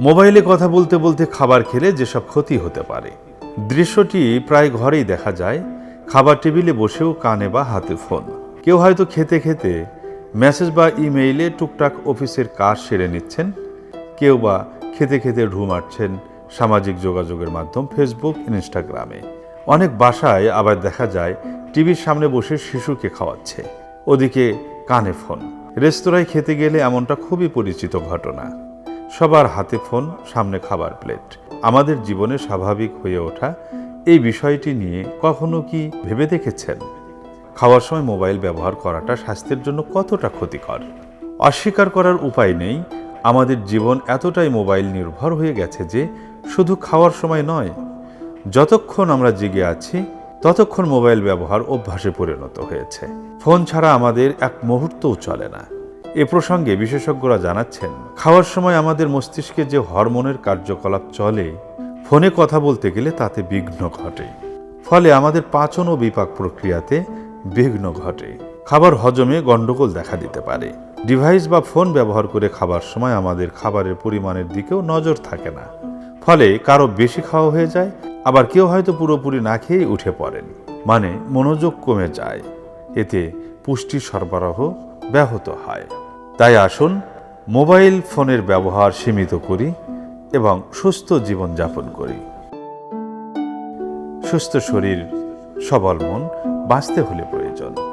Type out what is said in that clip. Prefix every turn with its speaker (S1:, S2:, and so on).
S1: মোবাইলে কথা বলতে বলতে খাবার খেলে যেসব ক্ষতি হতে পারে। দৃশ্যটি প্রায় ঘরেই দেখা যায়। খাবার টেবিলে বসেও কানে বা হাতে ফোন। কেউ হয়তো খেতে খেতে মেসেজ বা ইমেইলে টুকটাক অফিসের কাজ সেরে নিচ্ছেন। কেউ বা খেতে খেতে ঢু মারছেন সামাজিক যোগাযোগের মাধ্যম ফেসবুক, ইনস্টাগ্রামে। অনেক বাসায় আবার দেখা যায়, টিভির সামনে বসে শিশুকে খাওয়াচ্ছে। ওদিকে কানে ফোন। রেস্তোরাঁয় খেতে গেলে এমনটা খুবই পরিচিত ঘটনা। সবার হাতে ফোন, সামনে খাবার প্লেট। আমাদের জীবনে স্বাভাবিক হয়ে ওঠা এই বিষয়টি নিয়ে কখনো কি ভেবে দেখেছেন? খাওয়ার সময় মোবাইল ব্যবহার করাটা স্বাস্থ্যের জন্য কতটা ক্ষতিকর? অস্বীকার করার উপায় নেই। আমাদের জীবন এতটাই মোবাইল নির্ভর হয়ে গেছে যে শুধু খাওয়ার সময় নয়, যতক্ষণ আমরা জেগে আছি, ততক্ষণ মোবাইল ব্যবহার অভ্যাসে পরিণত হয়েছে। ফোন ছাড়া আমাদের এক মুহূর্তও চলে না। এ প্রসঙ্গে বিশেষজ্ঞরা জানাচ্ছেন, খাওয়ার সময় আমাদের মস্তিষ্কে যে হরমোনের কার্যকলাপ চলে, ফোনে কথা বলতে গেলে তাতে বিঘ্ন ঘটে। ফলে আমাদের পাচন ও বিপাক প্রক্রিয়াতে বিঘ্ন ঘটে। খাবার হজমে গণ্ডগোল দেখা দিতে পারে। ডিভাইস বা ফোন ব্যবহার করে খাবার সময় আমাদের খাবারের পরিমাণের দিকেও নজর থাকে না। ফলে কারও বেশি খাওয়া হয়ে যায়, আবার কেউ হয়তো পুরোপুরি না খেয়েই উঠে পড়েন। মানে মনোযোগ কমে যায়। এতে পুষ্টি সরবরাহ ব্যাহত হয়। তাই আসুন, মোবাইল ফোনের ব্যবহার সীমিত করি এবং সুস্থ জীবনযাপন করি। সুস্থ শরীর, সবল মন বাঁচতে হলে প্রয়োজন।